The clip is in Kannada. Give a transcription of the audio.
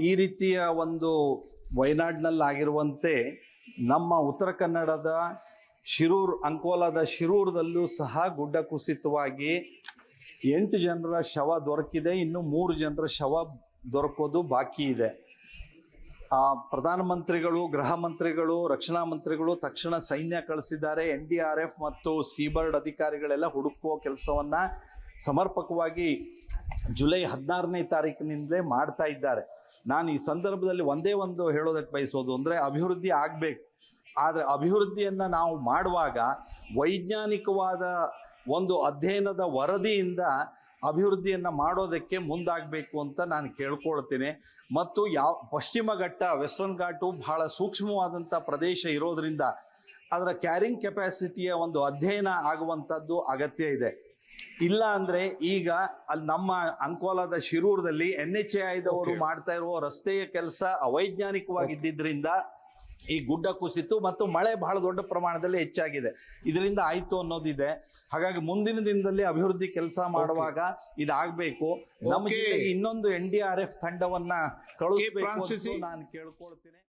ಈ ರೀತಿಯ ಒಂದು ವಯನಾಡ್ನಲ್ಲಿ ಆಗಿರುವಂತೆ ನಮ್ಮ ಉತ್ತರ ಕನ್ನಡದ ಶಿರೂರ್, ಅಂಕೋಲಾದ ಶಿರೂರದಲ್ಲೂ ಸಹ ಗುಡ್ಡ ಕುಸಿತವಾಗಿ ಎಂಟು ಜನರ ಶವ ದೊರಕಿದೆ, ಇನ್ನು ಮೂರು ಜನರ ಶವ ದೊರಕೋದು ಬಾಕಿ ಇದೆ. ಆ, ಪ್ರಧಾನಮಂತ್ರಿಗಳು, ಗೃಹ ಮಂತ್ರಿಗಳು, ರಕ್ಷಣಾ ಮಂತ್ರಿಗಳು ತಕ್ಷಣ ಸೈನ್ಯ ಕಳಿಸಿದ್ದಾರೆ. ಎನ್ ಡಿ ಆರ್ ಎಫ್ ಮತ್ತು ಸೀಬರ್ಡ್ ಅಧಿಕಾರಿಗಳೆಲ್ಲ ಹುಡುಕುವ ಕೆಲಸವನ್ನ ಸಮರ್ಪಕವಾಗಿ ಜುಲೈ ಹದಿನಾರನೇ ತಾರೀಕಿನಿಂದಲೇ ಮಾಡ್ತಾ ಇದ್ದಾರೆ. ನಾನು ಈ ಸಂದರ್ಭದಲ್ಲಿ ಒಂದೇ ಒಂದು ಹೇಳೋದಕ್ಕೆ ಬಯಸೋದು ಅಂದರೆ ಅಭಿವೃದ್ಧಿ ಆಗಬೇಕು. ಆದರೆ ಅಭಿವೃದ್ಧಿಯನ್ನು ನಾವು ಮಾಡುವಾಗ ವೈಜ್ಞಾನಿಕವಾದ ಒಂದು ಅಧ್ಯಯನದ ವರದಿಯಿಂದ ಅಭಿವೃದ್ಧಿಯನ್ನು ಮಾಡೋದಕ್ಕೆ ಮುಂದಾಗಬೇಕು ಅಂತ ನಾನು ಕೇಳ್ಕೊಳ್ತೇನೆ. ಮತ್ತು ಯಾವ ಪಶ್ಚಿಮ ಘಟ್ಟ, ವೆಸ್ಟರ್ನ್ ಘಾಟು ಬಹಳ ಸೂಕ್ಷ್ಮವಾದಂಥ ಪ್ರದೇಶ ಇರೋದರಿಂದ ಅದರ ಕ್ಯಾರಿಂಗ್ ಕೆಪಾಸಿಟಿಯ ಒಂದು ಅಧ್ಯಯನ ಆಗುವಂಥದ್ದು ಅಗತ್ಯ ಇದೆ. ಇಲ್ಲ ಅಂದ್ರೆ ಈಗ ಅಲ್ಲಿ ನಮ್ಮ ಅಂಕೋಲಾದ ಶಿರೂರದಲ್ಲಿ ಎನ್ ಎಚ್ ಎ ಐದವರು ಮಾಡ್ತಾ ಇರುವ ರಸ್ತೆಯ ಕೆಲಸ ಅವೈಜ್ಞಾನಿಕವಾಗಿದ್ದರಿಂದ ಈ ಗುಡ್ಡ ಕುಸಿತು ಮತ್ತು ಮಳೆ ಬಹಳ ದೊಡ್ಡ ಪ್ರಮಾಣದಲ್ಲಿ ಹೆಚ್ಚಾಗಿದೆ. ಇದರಿಂದ ಆಯ್ತು ಅನ್ನೋದಿದೆ. ಹಾಗಾಗಿ ಮುಂದಿನ ದಿನದಲ್ಲಿ ಅಭಿವೃದ್ಧಿ ಕೆಲಸ ಮಾಡುವಾಗ ಇದಾಗಬೇಕು. ನಮಗೆ. ಇನ್ನೊಂದು ಎನ್ ಡಿ ಆರ್ ಎಫ್ ತಂಡವನ್ನ ಕಳುಹಿಸಬೇಕು ನಾನು ಕೇಳ್ಕೊಳ್ತೀನಿ.